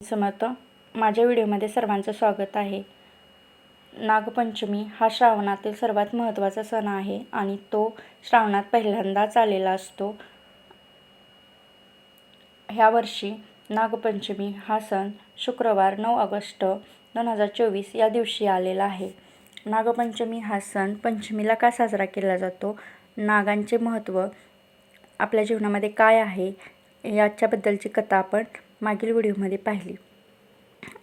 समर्थ माझ्या व्हिडिओमध्ये सर्वांचं स्वागत आहे. नागपंचमी हा श्रावणातील सर्वात महत्त्वाचा सण आहे आणि तो श्रावणात पहिल्यांदाच आलेला असतो. ह्या वर्षी नागपंचमी हा सण शुक्रवार नऊ ऑगस्ट दोन हजार चोवीस या दिवशी आलेला आहे. नागपंचमी हा सण पंचमीला का साजरा केला जातो? नागांचे महत्त्व आपल्या जीवनामध्ये काय आहे? याच्याबद्दलची कथा आपण मागील व्हिडिओमध्ये पाहिली.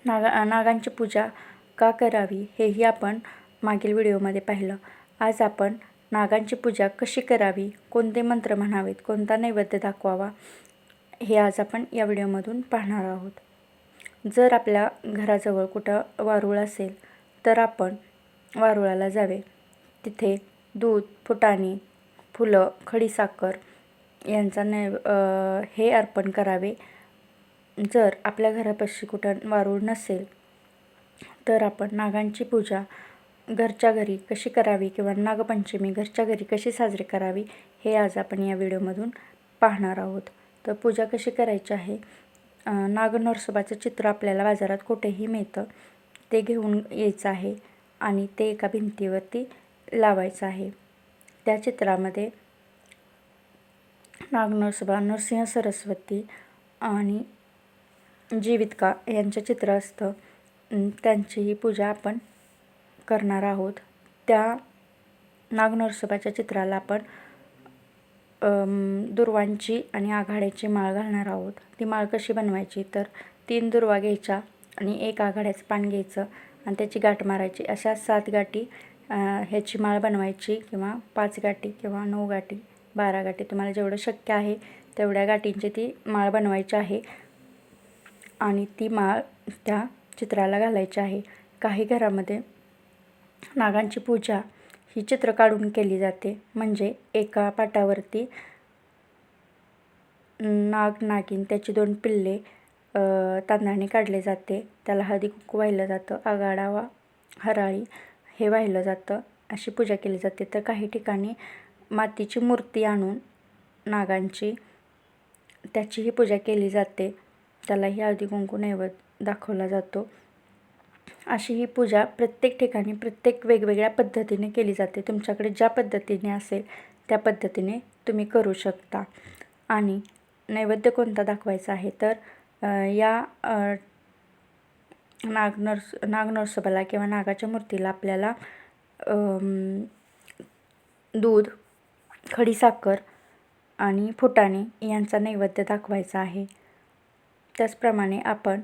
नागा नागांची पूजा का करावी हेही आपण मागील व्हिडिओमध्ये पाहिलं. आज आपण नागांची पूजा कशी करावी कोणते मंत्र म्हणावेत कोणता नैवेद्य दाखवावा हे आज आपण या व्हिडिओमधून पाहणार आहोत. जर आपल्या घराजवळ कुठं वारूळ असेल तर आपण वारुळाला जावे. तिथे दूध फुटाणे फुलं खडीसाखर यांचा नैव हे अर्पण करावे. जर आपल्या घरापाशी कुठं वारूळ नसेल तर आपण नागांची पूजा घरच्या घरी कशी करावी किंवा नागपंचमी घरच्या घरी कशी साजरी करावी हे आज आपण या व्हिडिओमधून पाहणार आहोत. तर पूजा कशी करायची आहे? नागनरसोबाचं चित्र आपल्याला बाजारात कुठेही मिळतं ते घेऊन यायचं आहे आणि ते एका भिंतीवरती लावायचं आहे. त्या चित्रामध्ये नागनरसोबा नरसिंह सरस्वती आणि जीवितका यांचं चित्र असतं. त्यांचीही पूजा आपण करणार आहोत. त्या नागनरसोबाच्या चित्राला आपण दुर्वांची आणि आघाड्याची माळ घालणार आहोत. ती माळ कशी बनवायची? तर तीन दुर्वा घ्यायच्या आणि एक आघाड्याचं पान घ्यायचं आणि त्याची गाठ मारायची. अशा सात गाठी ह्याची माळ बनवायची किंवा पाच गाठी किंवा नऊ गाठी बारा गाठी तुम्हाला जेवढं शक्य आहे तेवढ्या गाठींची ती माळ बनवायची आहे. आणि ती माळ त्या चित्राला घालायची आहे. काही घरामध्ये नागांची पूजा ही चित्र काढून केली जाते. म्हणजे एका पाटावरती नाग नागिन त्याची दोन पिल्ले तांदळाने काढले जाते. त्याला हळदी कुंकू वाहिलं जातं. आगाडा वा हराळी हे वाहिलं जातं. अशी पूजा केली जाते. तर काही ठिकाणी मातीची मूर्ती आणून नागांची त्याचीही पूजा केली जाते. त्यालाही हळदी कुंकू नैवेद्य दाखवला जातो. अशी ही पूजा प्रत्येक ठिकाणी प्रत्येक वेगवेगळ्या पद्धतीने केली जाते. तुमच्याकडे ज्या पद्धतीने असेल त्या पद्धतीने तुम्ही करू शकता. आणि नैवेद्य कोणता दाखवायचा आहे तर या नागनर्स नागनरसोबाला किंवा नागाच्या मूर्तीला आपल्याला दूध खडीसाखर आणि फुटाणे यांचा नैवेद्य दाखवायचा आहे. त्याचप्रमाणे आपण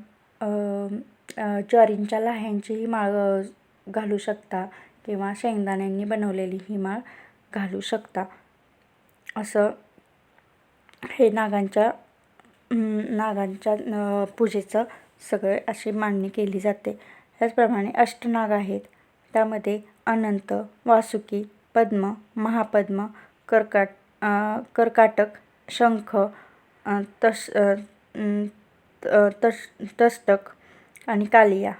ज्वारींच्या लाह्यांचीही माळ घालू शकता किंवा शेंगदाण्यांनी बनवलेली ही माळ घालू शकता. असं हे नागांच्या नागांच्या पूजेचं सगळे अशी मांडणी केली जाते. त्याचप्रमाणे अष्टनाग आहेत. त्यामध्ये अनंत वासुकी पद्म महापद्म कर्काट कर्काटक शंख तस तस तस्तक आणि कालिया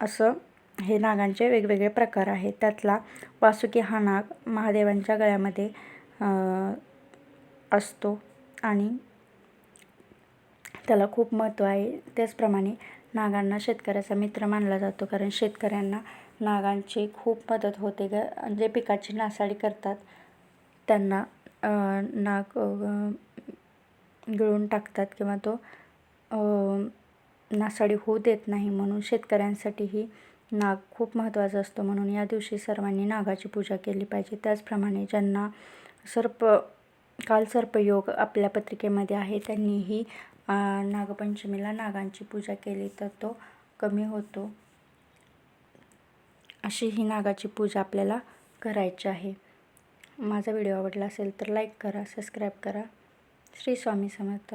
असं हे नागांचे वेगवेगळे प्रकार आहेत. त्यातला वासुकी हा नाग महादेवांच्या गळ्यामध्ये असतो आणि त्याला खूप महत्त्व आहे. त्याचप्रमाणे नागांना शेतकऱ्याचा मित्र मानला जातो कारण शेतकऱ्यांना नागांची खूप मदत होते. ग जे पिकाची नासाडी करतात त्यांना नाग गिळून टाकतात किंवा तो नासाडी होऊ देत नाही म्हणून शेतकऱ्यांसाठीही नाग खूप महत्त्वाचा असतो. म्हणून या दिवशी सर्वांनी नागाची पूजा केली पाहिजे. त्याचप्रमाणे ज्यांना सर्प काल सर्पयोग आपल्या पत्रिकेमध्ये आहे त्यांनीही नागपंचमीला नागांची पूजा केली तर तो कमी होतो. अशी ही नागाची पूजा आपल्याला करायची आहे. माझा व्हिडिओ आवडला असेल तर लाईक करा सबस्क्राईब करा. श्री स्वामी समर्थ